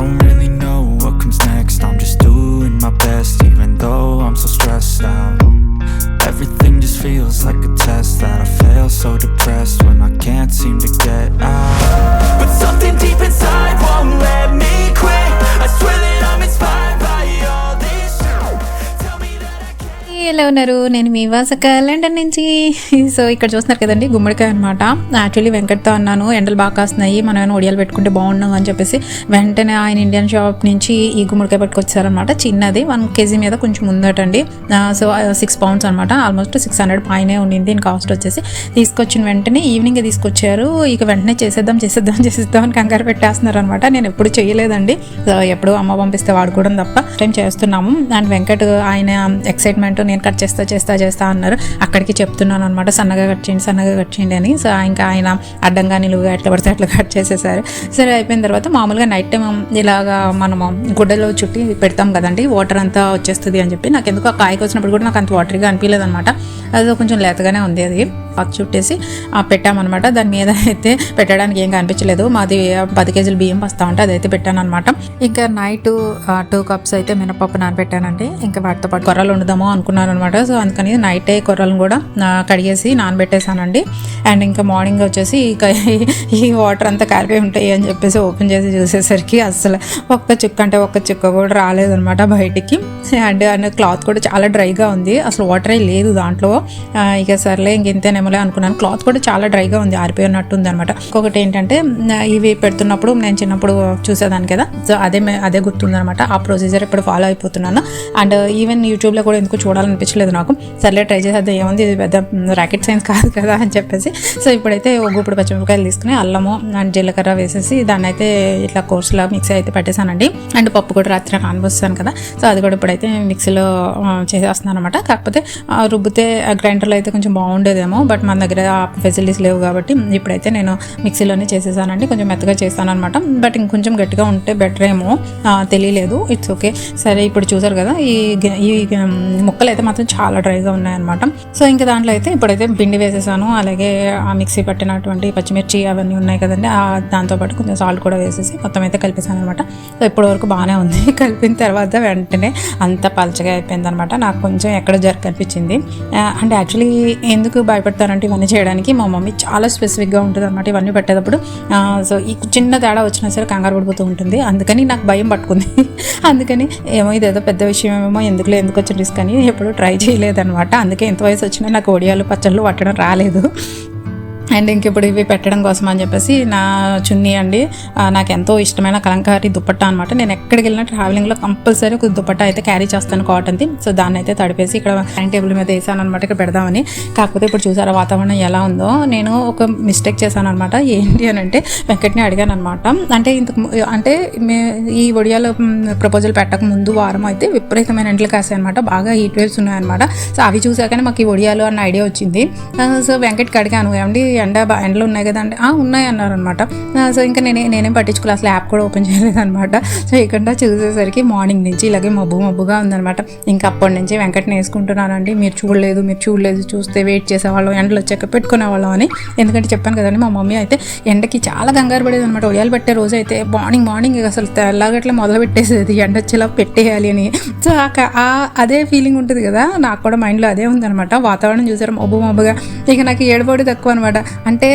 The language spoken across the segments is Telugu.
don't really know what comes next. I'm just doing my best, even though I'm so stressed out. Everything just feels like a test that I fail. So depressed when I can't seem to ఎలా ఉన్నారు. నేను మీ వాసక లండన్ నుంచి. సో ఇక్కడ చూస్తున్నారు కదండి గుమ్మడికాయ అనమాట యాక్చువల్లీ వెంకట్తో అన్నాను ఎండలు బాగా కాస్తున్నాయి మనం ఏమైనా ఒడియాలు పెట్టుకుంటే బాగున్నాం అని చెప్పేసి. వెంటనే ఆయన ఇండియన్ షాప్ నుంచి ఈ గుమ్మడికాయ పట్టుకొచ్చారనమాట చిన్నది వన్ కేజీ మీద కొంచెం ఉందటండి. సో సిక్స్ పౌండ్స్ అనమాట ఆల్మోస్ట్ సిక్స్ హండ్రెడ్ పైనే ఉండింది దీని కాస్ట్ వచ్చేసి. తీసుకొచ్చిన వెంటనే ఈవినింగ్ తీసుకొచ్చారు. ఇక వెంటనే చేసేద్దాం చేసేద్దాం చేసేద్దాం అని కంగారు పెట్టేస్తున్నారు అనమాట నేను ఎప్పుడు చేయలేదండి. సో ఎప్పుడు అమ్మ పంపిస్తే వాడుకోవడం తప్ప టైం చేస్తున్నాము? అండ్ వెంకట్ ఆయన ఎక్సైట్మెంట్ నేను కట్ చేస్తా చేస్తా చేస్తా అన్నారు. అక్కడికి చెప్తున్నాను అనమాట సన్నగా కట్ చేయండి సన్నగా కట్ చేయండి అని. సో ఇంకా ఆయన అడ్డంగా నిలువుగా ఎట్లా పడితే అట్లా కట్ చేసేసారు. సరే అయిపోయిన తర్వాత మామూలుగా నైట్ టైం ఇలాగా మనము గుడ్డలో చుట్టి పెడతాం కదండి వాటర్ అంతా వచ్చేస్తుంది అని చెప్పి. నాకు ఎందుకు ఆ కాయకి వచ్చినప్పుడు కూడా నాకు అంత వాటర్గా అనిపించలేదు అనమాట అది కొంచెం లేతగానే ఉంది అది. పచ్చి చుట్టేసి పెట్టామన్నమాట. దాని మీద అయితే పెట్టడానికి ఏం కనిపించలేదు. మాది పది కేజీలు బియ్యం వస్తా ఉంటే అదైతే పెట్టాను అనమాట ఇంకా నైట్ టూ కప్స్ అయితే మినపప్పు నానబెట్టానండి. ఇంకా వాటితో పాటు కొర్రలు వండుదాము అనుకున్నాను అనమాట సో అందుకని నైటే కొర్రలను కూడా కడిగేసి నానబెట్టేసానండి అండ్ ఇంకా మార్నింగ్ వచ్చేసి ఇక ఈ వాటర్ అంతా కారిపోయి ఉంటాయి అని చెప్పేసి ఓపెన్ చేసి చూసేసరికి అసలు ఒక్క చుక్క అంటే ఒక్క చుక్క కూడా రాలేదన్నమాట బయటికి. అండ్ అండ్ క్లాత్ కూడా చాలా డ్రైగా ఉంది. అసలు వాటరే లేదు దాంట్లో. ఇక సర్లే ఇంక ఇంతేనేమోలే అనుకున్నాను. క్లాత్ కూడా చాలా డ్రైగా ఉంది ఆరిపోయినట్టు ఉంది అనమాట ఇంకొకటి ఏంటంటే ఇవి పెడుతున్నప్పుడు నేను చిన్నప్పుడు చూసేదాన్ని కదా. సో అదే అదే గుర్తుందనమాట ఆ ప్రొసీజర్ ఇప్పుడు ఫాలో అయిపోతున్నాను. అండ్ ఈవెన్ యూట్యూబ్లో కూడా ఎందుకు చూడాలనిపించలేదు నాకు. సర్లే ట్రై చేసేది ఏముంది ఇది పెద్ద రాకెట్ సైన్స్ కాదు కదా అని చెప్పేసి. సో ఇప్పుడైతే ఒక గుప్పుడు పచ్చిమిరపకాయలు తీసుకుని అల్లము అండ్ జీలకర్ర వేసేసి దాన్ని అయితే ఇట్లా కోర్సులా మిక్సీ అయితే పెట్టేశానండి. అండ్ పప్పు కూడా రాత్రి నానబోస్తాను కదా. సో అది కూడా ఇప్పుడైతే మిక్సీలో చేసేస్తున్నాను అనమాట కాకపోతే ఆ, రుబ్బితే గ్రైండర్లో అయితే కొంచెం బాగుండేదేమో. బట్ మన దగ్గర ఆ ఫెసిలిటీస్ లేవు కాబట్టి ఇప్పుడైతే నేను మిక్సీలోనే చేసేసానండి. కొంచెం మెత్తగా చేస్తాను అనమాట బట్ ఇంకొంచెం గట్టిగా ఉంటే బెటర్ ఏమో. తెలియలేదు. ఇట్స్ ఓకే సరే ఇప్పుడు చూసారు కదా ఈ ఈ ముక్కలు అయితే మాత్రం చాలా డ్రైగా ఉన్నాయన్నమాట. సో ఇంకా దాంట్లో అయితే ఇప్పుడైతే పిండి వేసేసాను. అలాగే ఆ మిక్సీ పట్టినటువంటి పచ్చిమిర్చి అవన్నీ ఉన్నాయి కదండి. ఆ దాంతోపాటు కొంచెం సాల్ట్ కూడా వేసేసి మొత్తం అయితే కలిపేసాను అనమాట సో ఇప్పటి వరకు బాగానే ఉంది. కలిపిన తర్వాత వెంటనే అంత పలచగా అయిపోయింది అనమాట నాకు కొంచెం ఎక్కడ జర్క్ అనిపించింది అండ్ అంటే యాక్చువల్లీ ఎందుకు చెప్తారంటే ఇవన్నీ చేయడానికి మా మమ్మీ చాలా స్పెసిఫిక్గా ఉంటుంది అనమాట ఇవన్నీ పెట్టేటప్పుడు. సో ఈ చిన్న తేడా వచ్చినా సరే కంగారు పడిపోతూ ఉంటుంది. అందుకని నాకు భయం పట్టుకుంది. అందుకని ఏమో ఇదేదో పెద్ద విషయం ఏమో ఎందుకులే ఎందుకు వచ్చిన రిస్క్ అని ఎప్పుడు ట్రై చేయలేదన్నమాట. అందుకే ఎంత వయసు వచ్చినా నాకు ఒడియాలు పచ్చళ్ళు పట్టడం రాలేదు. అండ్ ఇంక ఇప్పుడు ఇవి పెట్టడం కోసం అని చెప్పేసి నా చున్నీ అండి. నాకు ఎంతో ఇష్టమైన కలంకారీ దుప్పట్టా అనమాట నేను ఎక్కడికి వెళ్ళినా ట్రావెలింగ్లో కంపల్సరీ ఒక దుప్పట్టా అయితే క్యారీ చేస్తాను కాటన్ది సో దాన్ని అయితే తడిపేసి ఇక్కడ టైం టేబుల్ మీద వేసాను అనమాట ఇక్కడ పెడదామని. కాకపోతే ఇప్పుడు చూసారా వాతావరణం ఎలా ఉందో. నేను ఒక మిస్టేక్ చేశాను అనమాట ఏంటి అని అంటే వెంకట్ని అడిగాను అనమాట అంటే ఇంతకు అంటే మే ఈ ఒడియాలో ప్రపోజల్ పెట్టక ముందు వారం అయితే విపరీతమైన ఎండలు కాసాయి అనమాట బాగా హీట్ వేవ్స్ ఉన్నాయన్నమాట. సో అవి చూసాకనే మాకు ఈ ఒడియాలు అన్న ఐడియా వచ్చింది. సో వెంకట్కి అడిగాను. ఏమండి ఎండ ఎండలు ఉన్నాయి కదా అంటే "ఆ, ఉన్నాయి అన్నారు అనమాట సో ఇంకా నేనే నేనేం పట్టించుకోవాలి అసలు యాప్ కూడా ఓపెన్ చేయలేదన్నమాట. సో ఇక్కడ చూసేసరికి మార్నింగ్ నుంచి ఇలాగే మబ్బు మబ్బుగా ఉందనమాట ఇంకా అప్పటి నుంచి వెంకట్ని వేసుకుంటున్నానండి. మీరు చూడలేదు మీరు చూడలేదు చూస్తే వెయిట్ చేసేవాళ్ళం ఎండలు వచ్చాక పెట్టుకునేవాళ్ళం అని. ఎందుకంటే చెప్పాను కదండి మా మమ్మీ అయితే ఎండకి చాలా కంగారు పడేది అనమాట ఒడియాలు పెట్టే రోజు అయితే మార్నింగ్ మార్నింగ్ అసలు తెల్లగట్ల మొదలు పెట్టేసేది. ఎండ వచ్చేలా పెట్టేయాలి అని. సో ఆ క- అదే ఫీలింగ్ ఉంటుంది కదా. నాకు కూడా మైండ్లో అదే ఉందన్నమాట. వాతావరణం చూసారు మబ్బు మబ్బుగా. ఇక నాకు ఏడుబడి తక్కువ అనమాట అంటే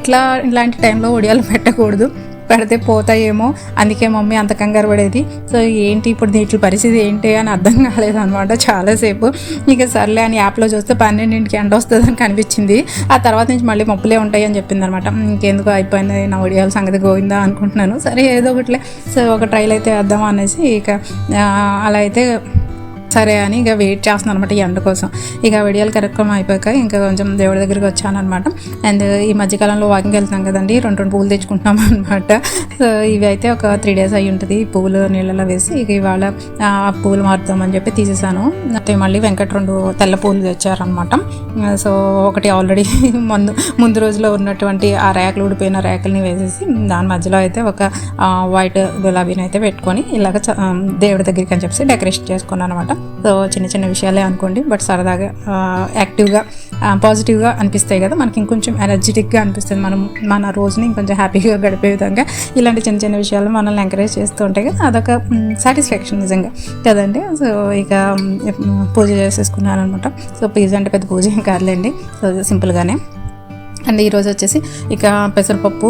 ఇట్లా ఇలాంటి టైంలో ఒడియాలు పెట్టకూడదు. పెడితే పోతాయేమో. అందుకే మమ్మీ అంత కంగారు పడేది. సో ఏంటి ఇప్పుడు దీంట్లో పరిస్థితి ఏంటి అని అర్థం కాలేదనమాట చాలాసేపు. ఇక సర్లే అని యాప్లో చూస్తే పన్నెండింటికి ఎండ వస్తుంది అని కనిపించింది. ఆ తర్వాత నుంచి మళ్ళీ మప్పులే ఉంటాయి అని చెప్పింది అనమాట ఇంకెందుకు అయిపోయింది? నా ఒడియాల సంగతి గోవిందా? అనుకుంటున్నాను. సరే ఏదో ఒకటిలే. సో ఒక ట్రైల్ అయితే వేద్దాం అనేసి ఇక అలా అయితే సరే అని ఇక వెయిట్ చేస్తున్నాను అనమాట ఈ ఎండ కోసం. ఇక విడియాలు కార్యక్రమం అయిపోయాక ఇంకా కొంచెం దేవుడి దగ్గరికి వచ్చాను అనమాట అండ్ ఈ మధ్యకాలంలో వాకింగ్ వెళ్తున్నాం కదండి రెండు రెండు పువ్వులు తెచ్చుకుంటున్నాం అనమాట సో ఇవి అయితే ఒక త్రీ డేస్ అయి ఉంటుంది. ఈ పువ్వులు నీళ్ళలో వేసి ఇక ఇవాళ ఆ పువ్వులు మారుతామని చెప్పి తీసేసాను. అయితే మళ్ళీ వెంకట రెండు తెల్ల పువ్వులు తెచ్చారనమాట సో ఒకటి ఆల్రెడీ ముందు ముందు రోజులో ఉన్నటువంటి ఆ ర్యాకులు ఊడిపోయిన ర్యాకుల్ని వేసేసి దాని మధ్యలో అయితే ఒక వైట్ గులాబీని అయితే పెట్టుకొని ఇలాగ దేవుడి దగ్గరికి అని చెప్పి డెకరేషన్ చేసుకున్నాను అనమాట సో చిన్న చిన్న విషయాలే అనుకోండి బట్ సరదాగా యాక్టివ్గా పాజిటివ్గా అనిపిస్తాయి కదా. మనకి ఇంకొంచెం ఎనర్జెటిక్గా అనిపిస్తుంది. మనం మన రోజుని ఇంకొంచెం హ్యాపీగా గడిపే విధంగా ఇలాంటి చిన్న చిన్న విషయాలు మనల్ని ఎంకరేజ్ చేస్తూ ఉంటాయి కదా. అదొక సాటిస్ఫాక్షన్ నిజంగా కదండి. సో ఇక పూజ చేసేసుకున్నాను అనమాట సో పీజా అంటే పెద్ద పూజ ఏం కాదులేండి. సో సింపుల్గానే అండ్ ఈరోజు వచ్చేసి ఇక పెసరపప్పు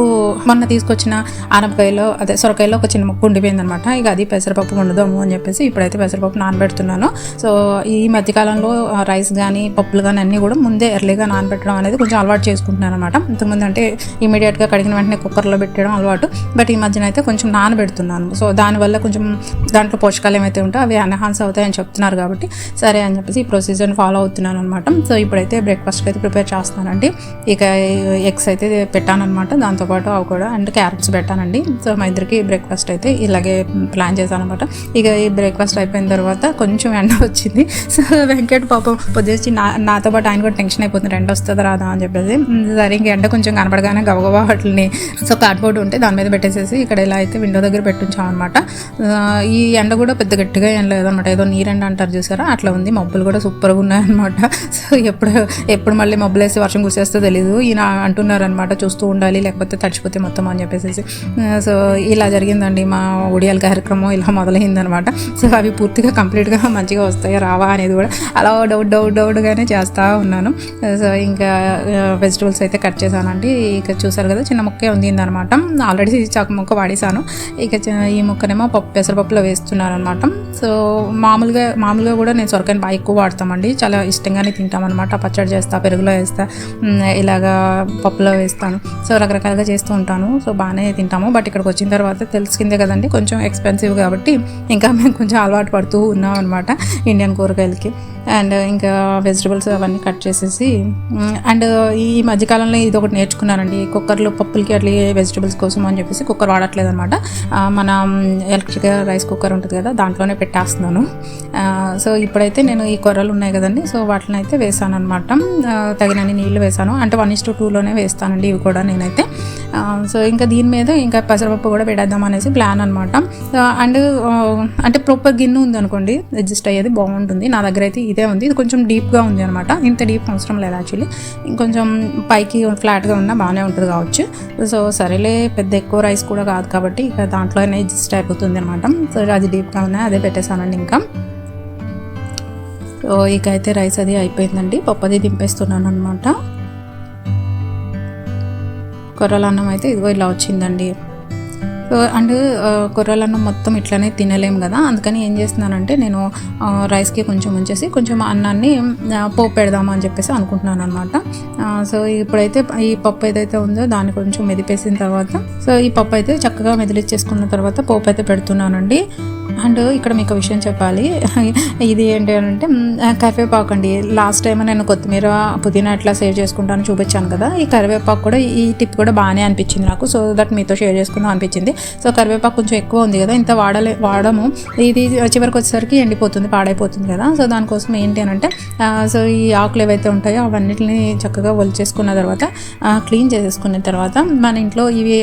మొన్న తీసుకొచ్చిన ఆనపకాయలో అదే సొరకాయలో ఒక చిన్న ముక్క ఉండిపోయింది అనమాట ఇక అది పెసరపప్పు వండుదాము అని చెప్పేసి ఇప్పుడైతే పెసరపప్పు నానబెడుతున్నాను. సో ఈ మధ్యకాలంలో రైస్ కానీ పప్పులు కానీ అన్నీ కూడా ముందే ఎర్లీగా నానబెట్టడం అనేది కొంచెం అలవాటు చేసుకుంటున్నాను అనమాట ఇంతకుముందు అంటే ఇమీడియట్గా కడిగిన వెంటనే కుక్కర్లో పెట్టడం అలవాటు. బట్ ఈ మధ్యన అయితే కొంచెం నానబెడుతున్నాను. సో దానివల్ల కొంచెం దాంట్లో పోషకాలు ఏమైతే ఉంటాయో అవి ఎన్హాన్స్ అవుతాయని చెప్తున్నారు కాబట్టి సరే అని చెప్పేసి ఈ ప్రొసీజర్ని ఫాలో అవుతున్నాను అనమాట సో ఇప్పుడైతే బ్రేక్ఫాస్ట్కి అయితే ప్రిపేర్ చేస్తున్నానండి. ఇక ఎగ్స్ అయితే పెట్టానమాట దాంతోపాటు అవి కూడా అండ్ క్యారెట్స్ పెట్టానండి. సో మా ఇద్దరికి బ్రేక్ఫాస్ట్ అయితే ఇలాగే ప్లాన్ చేశాను అనమాట ఇక ఈ బ్రేక్ఫాస్ట్ అయిపోయిన తర్వాత కొంచెం ఎండ వచ్చింది. సో వెంకట్ పాపం పొద్దుచ్చి నా నాతో పాటు ఆయన కూడా టెన్షన్ అయిపోతుంది. ఎండ వస్తుంది రాదా అని చెప్పేసి. సరే ఇంక ఎండ కొంచెం కనపడగానే గబగబా వాటిని సో కార్డ్బోర్డ్ ఉంటే దాని మీద పెట్టేసేసి ఇక్కడ ఇలా అయితే విండో దగ్గర పెట్టించాం అనమాట ఈ ఎండ కూడా పెద్ద గట్టిగా ఏం లేదనమాట ఏదో నీరెండ అంటారు చూసారా? అట్లా ఉంది. మబ్బులు కూడా సూపర్గా ఉన్నాయన్నమాట. సో ఎప్పుడు ఎప్పుడు మళ్ళీ మబ్బులు వేసి వర్షం కురిసేస్తే తెలీదు. అంటున్నారు అనమాట చూస్తూ ఉండాలి లేకపోతే తడిచిపోతే మొత్తం అని చెప్పేసి సో ఇలా జరిగిందండి మా ఒడియాల కార్యక్రమం ఇలా మొదలైందనమాట సో అవి పూర్తిగా కంప్లీట్గా మంచిగా వస్తాయా రావా అనేది కూడా అలా డౌట్ డౌట్ డౌట్గానే చేస్తూ ఉన్నాను. సో ఇంకా వెజిటబుల్స్ అయితే కట్ చేశానండి. ఇక చూసారు కదా చిన్న ముక్కే ఉంది అనమాట ఆల్రెడీ చాకు ముక్క వాడేసాను ఇక ఈ ముక్కనేమో పప్పు పెసరపప్పులో వేస్తున్నాను అనమాట సో మామూలుగా మామూలుగా కూడా నేను సొరకాయని బాగా ఎక్కువ వాడతామండి. చాలా ఇష్టంగానే తింటాం అనమాట పచ్చడి చేస్తా పెరుగులో వేస్తా ఇలాగా పప్పులో వేస్తాను. సో రకరకాలుగా చేస్తూ ఉంటాను. సో బాగానే తింటాము. బట్ ఇక్కడికి వచ్చిన తర్వాత తెలిసిందే కదండి కొంచెం ఎక్స్పెన్సివ్ కాబట్టి ఇంకా మేము కొంచెం అలవాటు పడుతూ ఉన్నాం అనమాట ఇండియన్ కూరగాయలకి. అండ్ ఇంకా వెజిటబుల్స్ అవన్నీ కట్ చేసేసి అండ్ ఈ మధ్యకాలంలో ఇది ఒకటి నేర్చుకున్నానండి. కుక్కర్లో పప్పులకి అట్లా వెజిటబుల్స్ కోసం అని చెప్పేసి కుక్కర్ వాడట్లేదు అనమాట మన ఎలక్ట్రిక్ రైస్ కుక్కర్ ఉంటుంది కదా దాంట్లోనే పెట్టేస్తున్నాను. సో ఇప్పుడైతే నేను ఈ కొర్రలు ఉన్నాయి కదండి సో వాటిని అయితే వేసాను అనమాట తగినన్ని నీళ్ళు వేసాను. అంటే వన్ ఇస్ టు టూలోనే వేస్తానండి ఇవి కూడా నేనైతే. సో ఇంకా దీని మీద ఇంకా పెసరపప్పు కూడా పెట్టేద్దాం అనేసి ప్లాన్ అనమాట అండ్ అంటే ప్రాపర్ గిన్నె ఉంది అనుకోండి అడ్జస్ట్ అయ్యేది బాగుంటుంది. నా దగ్గర అయితే ఇదే ఉంది. ఇది కొంచెం డీప్గా ఉంది అనమాట ఇంత డీప్ అవసరం లేదు యాక్చువల్లీ ఇంకొంచెం పైకి ఫ్లాట్గా ఉన్నా బాగానే ఉంటుంది కావచ్చు. సో సరేలే పెద్ద ఎక్కువ రైస్ కూడా కాదు కాబట్టి ఇక దాంట్లోనే అడ్జస్ట్ అయిపోతుంది అనమాట సో అది డీప్గా ఉన్నాయి అదే పెట్టేశానండి ఇంకా. సో ఇక అయితే రైస్ అది అయిపోయిందండి. పప్పు అది దింపేస్తున్నాను అనమాట కొర్రలన్నం అయితే ఇదిగో ఇలా వచ్చిందండి. సో అండ్ కొర్రలన్నం మొత్తం ఇట్లానే తినలేం కదా. అందుకని ఏం చేస్తున్నానంటే నేను రైస్కి కొంచెం ఉంచేసి కొంచెం అన్నాన్ని పోపు పెడదాము అని చెప్పేసి అనుకుంటున్నాను అనమాట సో ఇప్పుడైతే ఈ పప్పు ఏదైతే ఉందో దాన్ని కొంచెం మెదిపేసిన తర్వాత సో ఈ పప్పు అయితే చక్కగా మెదిలిచ్చేసుకున్న తర్వాత పోపు అయితే పెడుతున్నానండి. అండ్ ఇక్కడ మీకు విషయం చెప్పాలి. ఇది ఏంటి అంటే కరివేపాకు అండి. లాస్ట్ టైం నేను కొత్తిమీర పుదీనా ఎట్లా సేవ్ చేసుకుంటాను చూపించాను కదా. ఈ కరివేపాకు కూడా ఈ టిప్ కూడా బాగానే అనిపించింది నాకు. సో దట్ మీతో షేర్ చేసుకుందాం అనిపించింది. సో కరివేపాకు కొంచెం ఎక్కువ ఉంది కదా. ఇంత వాడలే వాడము. ఇది చివరికి వచ్చేసరికి ఎండిపోతుంది పాడైపోతుంది కదా. సో దానికోసం ఏంటి అని అంటే సో ఈ ఆకులు ఏవైతే ఉంటాయో అవన్నిటిని చక్కగా ఒలిచేసుకున్న తర్వాత క్లీన్ చేసేసుకున్న తర్వాత మన ఇంట్లో ఇవి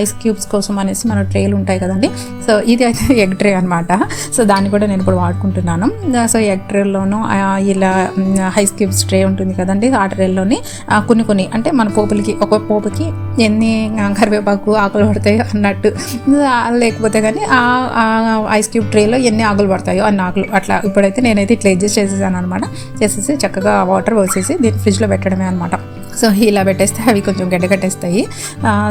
ఐస్ క్యూబ్స్ కోసం అనేసి మన ట్రేలు ఉంటాయి కదండి. సో ఇది అయితే ఎగ్ ట్రే అనమాట సో దాన్ని కూడా నేను ఇప్పుడు వాడుకుంటున్నాను. సో ఎగ్ ట్రేల్లోనూ ఇలా హైస్ క్యూబ్స్ ట్రే ఉంటుంది కదండి ఆ ట్రేల్లోని కొన్ని కొన్ని అంటే మన పోపులకి ఒక పోపుకి ఎన్ని కరివేపాకు ఆకులు పడతాయో అన్నట్టు. లేకపోతే కానీ ఆ ఐస్ క్యూబ్ ట్రేలో ఎన్ని ఆకులు పడతాయో అన్ని ఆకులు అట్లా ఇప్పుడైతే నేనైతే ఇట్లా అడ్జస్ట్ చేసేసాను అనమాట చేసేసి చక్కగా వాటర్ పోసేసి దీన్ని ఫ్రిడ్జ్లో పెట్టడమే అనమాట సో ఇలా పెట్టేస్తే అవి కొంచెం గడ్డకట్టేస్తాయి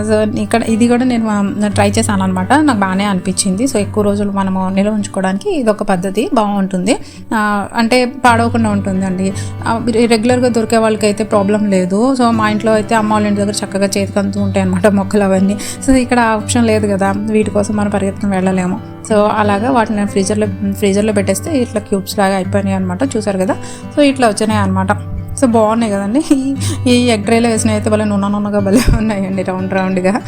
సో ఇక్కడ ఇది కూడా నేను ట్రై చేశాను అనమాట నాకు బాగానే అనిపించింది. సో ఎక్కువ రోజులు మనము నిల్వ ఉంచుకోవడానికి ఇది ఒక పద్ధతి బాగుంటుంది. అంటే పాడవకుండా ఉంటుందండి. రెగ్యులర్గా దొరికే వాళ్ళకి అయితే ప్రాబ్లం లేదు. సో మా ఇంట్లో అయితే అమ్మ వాళ్ళ ఇంటి దగ్గర చక్కగా చేతికంతూ ఉంటాయి అనమాట మొక్కలు అవన్నీ. సో ఇక్కడ ఆప్షన్ లేదు కదా. వీటి కోసం మనం పరిగెత్తుకుని వెళ్ళలేము. సో అలాగా వాటిని ఫ్రీజర్లో ఫ్రీజర్లో పెట్టేస్తే ఇట్లా క్యూబ్స్ లాగా అయిపోయినాయి అనమాట చూసారు కదా? సో ఇట్లా వచ్చినాయి అనమాట సో బాగున్నాయి కదండి. ఈ- ఎగ్ డ్రైలో వేసిన అయితే భలే నున్న నున్నగా భలే ఉన్నాయండి రౌండ్ రౌండ్గా.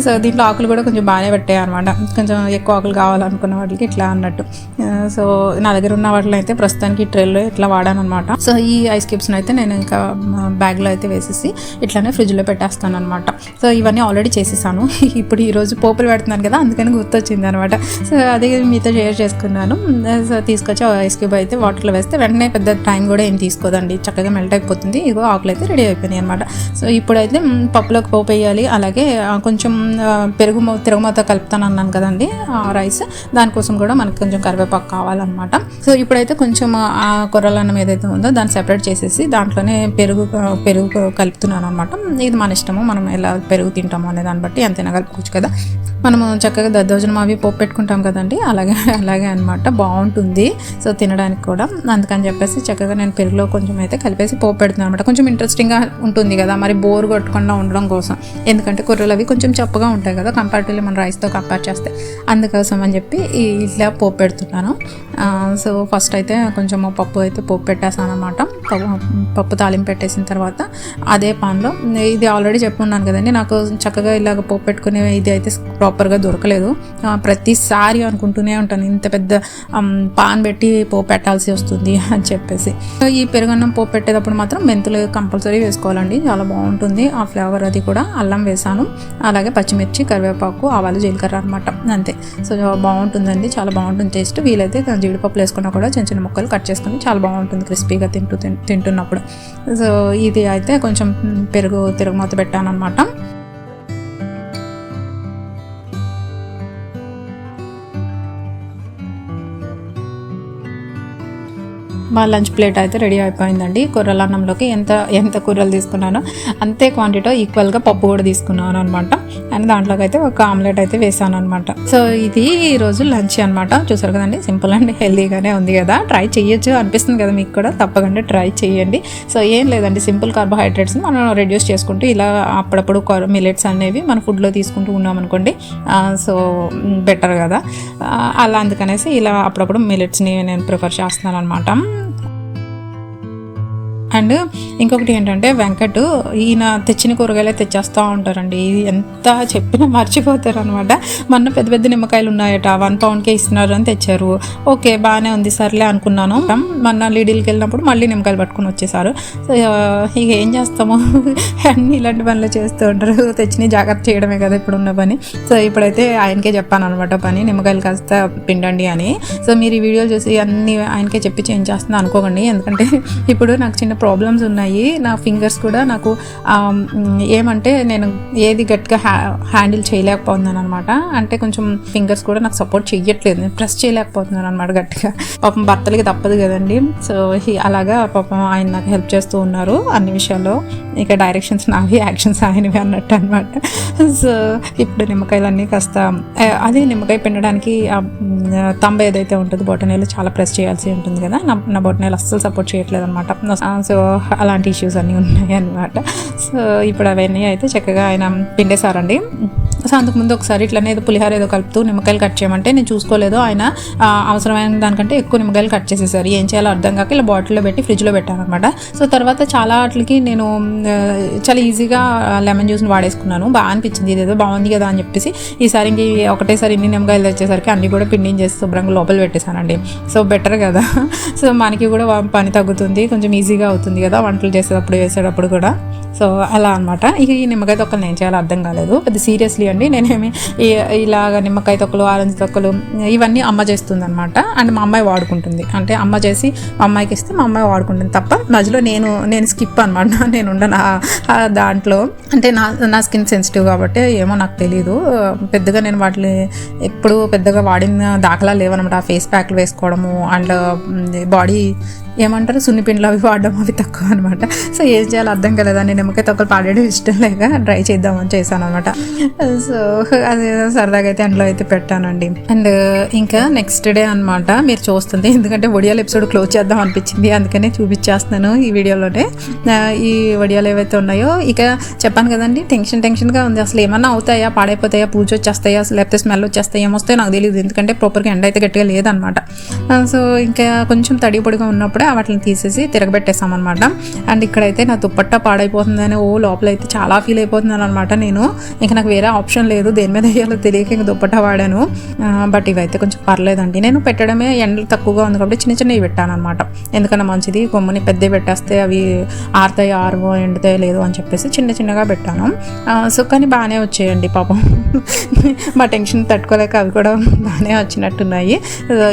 సో దీంట్లో ఆకులు కూడా కొంచెం బాగానే పెట్టాయి అనమాట కొంచెం ఎక్కువ ఆకులు కావాలనుకున్న వాటికి ఇట్లా అన్నట్టు. సో నా దగ్గర ఉన్న వాటిలో అయితే ప్రస్తుతానికి ఈ ట్రైలో ఇట్లా వాడాను అనమాట సో ఈ ఐస్ క్యూబ్స్ని అయితే నేను ఇంకా బ్యాగ్లో అయితే వేసేసి ఇట్లానే ఫ్రిడ్జ్లో పెట్టేస్తాను అనమాట సో ఇవన్నీ ఆల్రెడీ చేసేసాను. ఇప్పుడు ఈరోజు పోపులు పెడుతున్నాను కదా అందుకని గుర్తొచ్చింది అనమాట సో అది మీతో షేర్ చేసుకున్నాను. సో తీసుకొచ్చి ఆ ఐస్ క్యూబ్ అయితే వాటర్లో వేస్తే వెంటనే పెద్ద టైం కూడా ఏం తీసుకోదండి. చక్కగా మెల్ట్ అయిపోతుంది ఇగో ఆకులు అయితే రెడీ అయిపోయినాయి అనమాట సో ఇప్పుడైతే పప్పులోకి పోపు వేయాలి. అలాగే కొంచెం పెరుగు మూ- తిరుగుమూత కలుపుతాను అన్నాను కదండి. ఆ రైస్. దానికోసం కూడా మనకి కొంచెం కరివేపాకు కావాలన్నమాట. సో ఇప్పుడైతే కొంచెం ఆ కొర్రల అన్నం ఏదైతే ఉందో దాన్ని సెపరేట్ చేసేసి దాంట్లోనే పెరుగు పెరుగు కలుపుతున్నాను అనమాట ఇది మన ఇష్టము. మనం ఎలా పెరుగు తింటాము అనే దాన్ని బట్టి ఎంతైనా కలుపుకోవచ్చు కదా. మనము చక్కగా దద్దోజనం అవి పోపు పెట్టుకుంటాం కదండి. అలాగే అలాగే అనమాట బాగుంటుంది. సో తినడానికి కూడా. అందుకని చెప్పేసి చక్కగా నేను పెరుగులో కొంచెం అయితే కలిపేసి పోపు పెడుతున్నాను అనమాట కొంచెం ఇంట్రెస్టింగ్గా ఉంటుంది కదా మరి బోర్ కొట్టకుండా ఉండడం కోసం. ఎందుకంటే కూరలు అవి కొంచెం చప్పగా ఉంటాయి కదా కంపారిటివ్లీ మన రైస్తో కంపేర్ చేస్తే. అందుకోసం అని చెప్పి ఇట్లా పోపు పెడుతున్నాను సో ఫస్ట్ అయితే కొంచెం పప్పు అయితే పోపు పెట్టేసాను అనమాట పప్పు తాలింపు పెట్టేసిన తర్వాత అదే పాన్లో. ఇది ఆల్రెడీ చెప్పున్నాను కదండి నాకు చక్కగా ఇలాగ పోపు పెట్టుకునే ఇది అయితే ప్రాపర్గా దొరకలేదు. ప్రతిసారి అనుకుంటూనే ఉంటాను ఇంత పెద్ద పాన్ పెట్టి పోపు పెట్టాల్సి వస్తుంది అని చెప్పేసి. ఈ పెరుగన్నం పోపు పెట్టేటప్పుడు మాత్రం మెంతులు కంపల్సరీ వేసుకోవాలండి చాలా బాగుంటుంది. ఆ ఫ్లేవర్ అది కూడా అల్లం వేసాను అలాగే పచ్చిమిర్చి కరివేపాకు ఆవాలు జీలకర్ర అనమాట అంతే. సో బాగుంటుందండి చాలా బాగుంటుంది టేస్ట్. వీలైతే జీడిపప్పులు వేసుకున్నా కూడా చిన్న చిన్న ముక్కలు కట్ చేసుకుని చాలా బాగుంటుంది క్రిస్పీగా తింటూ తింటూ. తింటున్నప్పుడు. సో ఇది అయితే కొంచెం పెరుగు తిరుగుమూత పెట్టాను అనమాట మా లంచ్ ప్లేట్ అయితే రెడీ అయిపోయిందండి. కూరల అన్నంలోకి ఎంత ఎంత కూరలు తీసుకున్నానో అంతే క్వాంటిటీ ఈక్వల్గా పప్పు కూడా తీసుకున్నాను అనమాట అండ్ దాంట్లోకి అయితే ఒక ఆమ్లెట్ అయితే వేసాను అనమాట సో ఇది ఈరోజు లంచ్ అనమాట చూసారు కదండి? సింపుల్ అండ్ హెల్దీగానే ఉంది కదా. ట్రై చేయొచ్చు అనిపిస్తుంది కదా మీకు కూడా. తప్పకుండా ట్రై చేయండి సో ఏం లేదండి. సింపుల్ కార్బోహైడ్రేట్స్ మనం రెడ్యూస్ చేసుకుంటూ ఇలా అప్పుడప్పుడు మిలెట్స్ అనేవి మన ఫుడ్లో తీసుకుంటూ ఉన్నాం అనుకోండి. సో బెటర్ కదా. అలా అందుకనేసి ఇలా అప్పుడప్పుడు మిలెట్స్ని నేను ప్రిఫర్ చేస్తున్నాను అనమాట అండ్ ఇంకొకటి ఏంటంటే వెంకట్ ఈయన తెచ్చిన కూరగాయలే తెచ్చేస్తూ ఉంటారండి. ఇది ఎంత చెప్పినా మర్చిపోతారు అనమాట మొన్న పెద్ద పెద్ద నిమ్మకాయలు ఉన్నాయట వన్ పౌండ్కే ఇస్తున్నారు అని తెచ్చారు. ఓకే బాగానే ఉంది సర్లే అనుకున్నాను. మొన్న లీడీలకి వెళ్ళినప్పుడు మళ్ళీ నిమ్మకాయలు పట్టుకుని వచ్చేసారు. సో ఇక ఏం చేస్తాము? అన్ని ఇలాంటి పనులు చేస్తూ ఉంటారు. తెచ్చిన జాగ్రత్త చేయడమే కదా ఇప్పుడు ఉన్న పని. సో ఇప్పుడైతే ఆయనకే చెప్పాను అనమాట పని నిమ్మకాయలు కాస్త పిండండి అని. సో మీరు ఈ వీడియోలు చూసి అన్ని ఆయనకే చెప్పి చేంజ్ చేస్తుంది అనుకోకండి. ఎందుకంటే ఇప్పుడు నాకు చిన్న ప్రాబ్లమ్స్ ఉన్నాయి. నా ఫింగర్స్ కూడా నాకు ఏమంటే నేను ఏది గట్టిగా హ్యా హ్యాండిల్ చేయలేకపోతున్నాను అనమాట అంటే కొంచెం ఫింగర్స్ కూడా నాకు సపోర్ట్ చేయట్లేదు నేను ప్రెస్ చేయలేకపోతున్నాను అనమాట గట్టిగా. పాపం భర్తలకి తప్పదు కదండి. సో అలాగా పాపం ఆయన నాకు హెల్ప్ చేస్తూ ఉన్నారు అన్ని విషయాల్లో. ఇక డైరెక్షన్స్ నావి యాక్షన్స్ ఆయనవి అన్నట్టు అనమాట సో ఇప్పుడు నిమ్మకాయలన్నీ కాస్త అది నిమ్మకాయ పిండడానికి తంబ ఏదైతే ఉంటుందో బొటనేలు చాలా ప్రెస్ చేయాల్సి ఉంటుంది కదా. నా నా బొటనేలు అస్సలు సపోర్ట్ చేయట్లేదు అనమాట సో అలాంటి ఇష్యూస్ అన్నీ ఉన్నాయి అనమాట సో ఇప్పుడు అవన్నీ అయితే చక్కగా ఆయన పిండేశారండి. సో అంతకుముందు ఒకసారి ఇట్లనే ఏదో పులిహార ఏదో కలుపుతూ నిమ్మకాయలు కట్ చేయమంటే నేను చూసుకోలేదు. ఆయన అవసరమైన దానికంటే ఎక్కువ నిమ్మకాయలు కట్ చేసేసారు. ఏం చేయాలో అర్థం కాక ఇలా బాటిల్లో పెట్టి ఫ్రిడ్జ్లో పెట్టాను అనమాట సో తర్వాత చాలా వాటికి నేను చాలా ఈజీగా లెమన్ జ్యూస్ని వాడేసుకున్నాను. బాగా అనిపించింది. ఇదేదో బాగుంది కదా అని చెప్పేసి ఈసారి ఇంక ఒకటేసారి ఇన్ని నిమ్మకాయలు తెచ్చేసరికి అన్ని కూడా పిండించేసి శుభ్రంగా లోపల పెట్టేశానండి. సో బెటర్ కదా. సో మనకి కూడా పని తగ్గుతుంది. కొంచెం ఈజీగా అవుతుంది కదా వంటలు చేసేటప్పుడు వేసేటప్పుడు కూడా. సో అలా అనమాట ఇక ఈ నిమ్మకాయ తొక్కలు నేను చేయాలో అర్థం కాలేదు. అది సీరియస్లీ అండి నేనేమి ఇలాగ నిమ్మకాయ తొక్కలు ఆరెంజ్ తొక్కలు ఇవన్నీ అమ్మ చేస్తుంది అనమాట అండ్ మా అమ్మాయి వాడుకుంటుంది. అంటే అమ్మ చేసి మా అమ్మాయికి ఇస్తే మా అమ్మాయి వాడుకుంటుంది తప్ప మధ్యలో నేను నేను స్కిప్ అనమాట నేను ఉండను. దాంట్లో అంటే నా నా స్కిన్ సెన్సిటివ్ కాబట్టి ఏమో నాకు తెలియదు పెద్దగా నేను వాటిని ఎప్పుడు పెద్దగా వాడిన దాఖలా లేవనమాట ఆ ఫేస్ ప్యాక్లు వేసుకోవడము అండ్ బాడీ ఏమంటారు? సున్నిపిండ్లు అవి వాడడం అవి తక్కువ అనమాట సో ఏం చేయాలో అర్థం కలేదని నిమ్మకాయ తొక్కలు పాడేయడం ఇష్టం లేక ట్రై చేద్దామని చేశాను అనమాట సో అది సరదాగా అయితే అందులో అయితే పెట్టానండి. అండ్ ఇంకా నెక్స్ట్ డే అనమాట మీరు చూస్తుంది. ఎందుకంటే ఒడియాలు ఎపిసోడ్ క్లోజ్ చేద్దాం అనిపించింది. అందుకనే చూపించేస్తున్నాను ఈ వీడియోలోనే. ఈ వడియాలు ఏవైతే ఉన్నాయో ఇక చెప్పాను కదండి టెన్షన్ టెన్షన్గా ఉంది. అసలు ఏమన్నా అవుతాయా? పాడైపోతాయా? పూజ వచ్చేస్తాయా? లేకపోతే స్మెల్ వచ్చేస్తాయా? ఏమొస్తాయో నాకు తెలియదు ఎందుకంటే ప్రాపర్గా ఎండ అయితే గట్టిగా లేదనమాట సో ఇంకా కొంచెం తడి పొడిగా ఉన్నప్పుడే వాటిని తీసేసి తిరగబెట్టేసాం అనమాట అండ్ ఇక్కడైతే నా దుప్పట్టా పాడైపోతుందని ఓ లోపల అయితే చాలా ఫీల్ అయిపోతున్నాను అనమాట నేను. ఇంకా నాకు వేరే ఆప్షన్ లేదు దేని మీద వేయాలో తెలియక ఇంక దుప్పట్టా వాడాను. బట్ ఇవైతే కొంచెం పర్లేదండి. నేను పెట్టడమే ఎండలు తక్కువగా ఉంది కాబట్టి చిన్న చిన్నవి పెట్టాను అనమాట ఎందుకన్నా మంచిది కొమ్మని పెద్దవి పెట్టేస్తే అవి ఆరుతాయి ఆరువో ఎండుతాయో లేదో అని చెప్పేసి చిన్న చిన్నగా పెట్టాను. సో కానీ బాగానే వచ్చాయండి పాపం. మా టెన్షన్ తట్టుకోలేక అవి కూడా బాగానే వచ్చినట్టున్నాయి.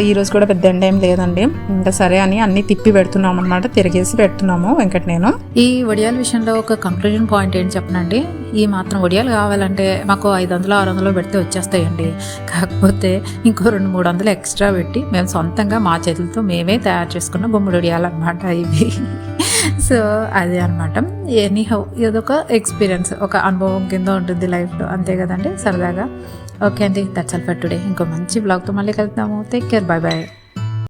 ఈరోజు కూడా పెద్ద ఎండ ఏం లేదండి. ఇంకా సరే అని అన్ని తిప్పి తిప్పి పెడుతున్నాం అనమాట తిరిగేసి పెడుతున్నాము వెంకట నేను. ఈ వడియాల విషయంలో ఒక కంక్లూజన్ పాయింట్ ఏంటి చెప్పనండి? ఈ మాత్రం వడియాలు కావాలంటే మాకు ఐదు వందలు ఆరు వందలు పెడితే వచ్చేస్తాయండి. కాకపోతే ఇంకో రెండు మూడు వందలు ఎక్స్ట్రా పెట్టి మేము సొంతంగా మా చేతులతో మేమే తయారు చేసుకున్న బొమ్మడి వడియాలు అనమాట ఇవి. సో అదే అనమాట ఎనీ హౌ ఇదొక ఎక్స్పీరియన్స్ ఒక అనుభవం కింద ఉంటుంది లైఫ్లో అంతే కదండి? సరదాగా. ఓకే అండి దట్స్ ఆల్ ఫర్ టుడే ఇంకో మంచి బ్లాగ్తో మళ్ళీ కలుద్దాము. Take care bye bye